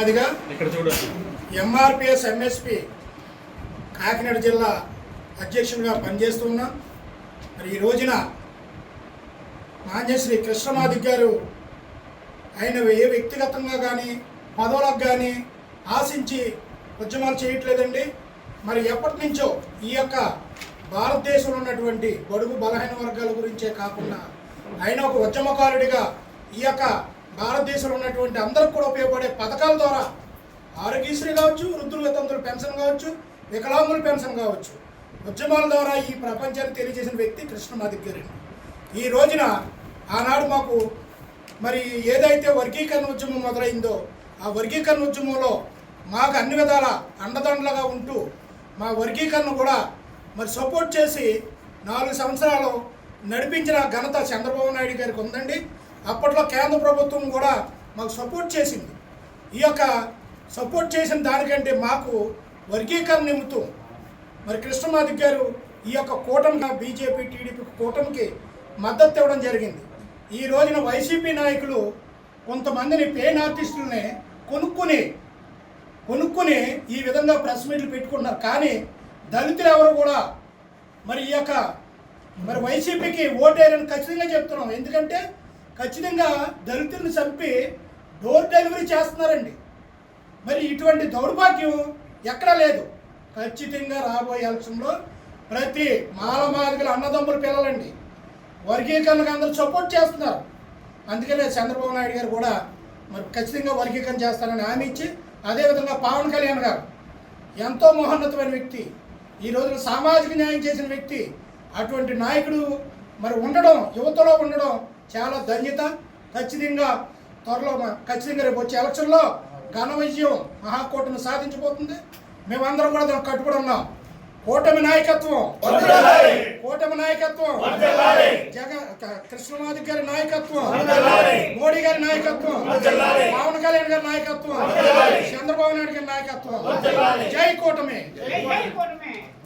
మాదిగా ఇక్కడ చూడండి. ఎంఆర్పిఎస్ ఎంఎస్పి కాకినాడ జిల్లా అధ్యక్షుడిగా పనిచేస్తున్నా మరి ఈ రోజున మాన్యశ్రీ కృష్ణమాదిక్ గారు ఆయన ఏ వ్యక్తిగతంగా కానీ పదవులకు కానీ ఆశించి ఉద్యమాలు చేయట్లేదండి. మరి ఎప్పటి నుంచో ఈ యొక్క భారతదేశంలో ఉన్నటువంటి బడుగు బలహీన వర్గాల గురించే కాకుండా ఆయన ఒక ఉద్యమకారుడిగా ఈ యొక్క భారతదేశంలో ఉన్నటువంటి అందరికి కూడా ఉపయోగపడే పథకాల ద్వారా ఆరోగ్యశ్రీ కావచ్చు వృద్ధులు పెన్షన్ కావచ్చు వికలాంగుల పెన్షన్ కావచ్చు. ఉద్యమాల ద్వారా ఈ ప్రపంచాన్ని తెలియజేసిన వ్యక్తి కృష్ణమాదిక్ గారు. ఈ రోజున ఆనాడు మాకు మరి ఏదైతే వర్గీకరణ ఉద్యమం మొదలైందో ఆ వర్గీకరణ ఉద్యమంలో మాకు అన్ని విధాల అండదండలుగా ఉంటూ మా వర్గీకరణ కూడా మరి సపోర్ట్ చేసి నాలుగు సంవత్సరాలు నడిపించిన ఘనత చంద్రబాబు నాయుడు గారికి ఉందండి. అప్పట్లో కేంద్ర ప్రభుత్వం కూడా మాకు సపోర్ట్ చేసింది. ఈ యొక్క సపోర్ట్ చేసిన దానికంటే మాకు వర్గీకరణ నిమిత్తం మరి కృష్ణమాదిక్ గారు ఈ యొక్క కూటమి బీజేపీ టీడీపీ కూటమికి మద్దతు ఇవ్వడం జరిగింది. ఈ రోజున వైసీపీ నాయకులు కొంతమందిని పెయిన్ ఆర్టిస్టులని కొనుక్కుని కొనుక్కుని ఈ విధంగా ప్రెస్ మీట్లు పెట్టుకుంటున్నారు. కానీ దళితులు ఎవరు కూడా మరి ఈ యొక్క మరి వైసీపీకి ఓటేయాలని ఖచ్చితంగా చెప్తున్నాం. ఎందుకంటే ఖచ్చితంగా దళితులను చంపి డోర్ డెలివరీ చేస్తున్నారండి. మరి ఇటువంటి దౌర్భాగ్యం ఎక్కడా లేదు. ఖచ్చితంగా రాబోయే ఎలక్షన్లో ప్రతి మాలమాదిగల అన్నదమ్ముల పిల్లలండి వర్గీకరణకు అందరూ సపోర్ట్ చేస్తున్నారు. అందుకనే చంద్రబాబు నాయుడు గారు కూడా మరి ఖచ్చితంగా వర్గీకరణ చేస్తారని హామీ ఇచ్చి అదేవిధంగా పవన్ కళ్యాణ్ గారు ఎంతో మహోన్నతమైన వ్యక్తి ఈ రోజున సామాజిక న్యాయం చేసిన వ్యక్తి అటువంటి నాయకుడు మరి ఉండడం యువతలో ఉండడం చాలా ధన్యత. ఖచ్చితంగా త్వరలో ఖచ్చితంగా రేపు వచ్చే ఎలక్షన్లో ఘన విజయం మహాకూటమి సాధించబోతుంది. మేమందరం కూడా దానికి కట్టుబడి ఉన్నాం. కూటమి నాయకత్వం. కూటమి నాయకత్వం. జగ క- కృష్ణమాది గారి నాయకత్వం. మోడీ గారి నాయకత్వం. పవన్ కళ్యాణ్ గారి నాయకత్వం. చంద్రబాబు నాయుడు గారి నాయకత్వం. జై కూటమి. జై జై కూటమి.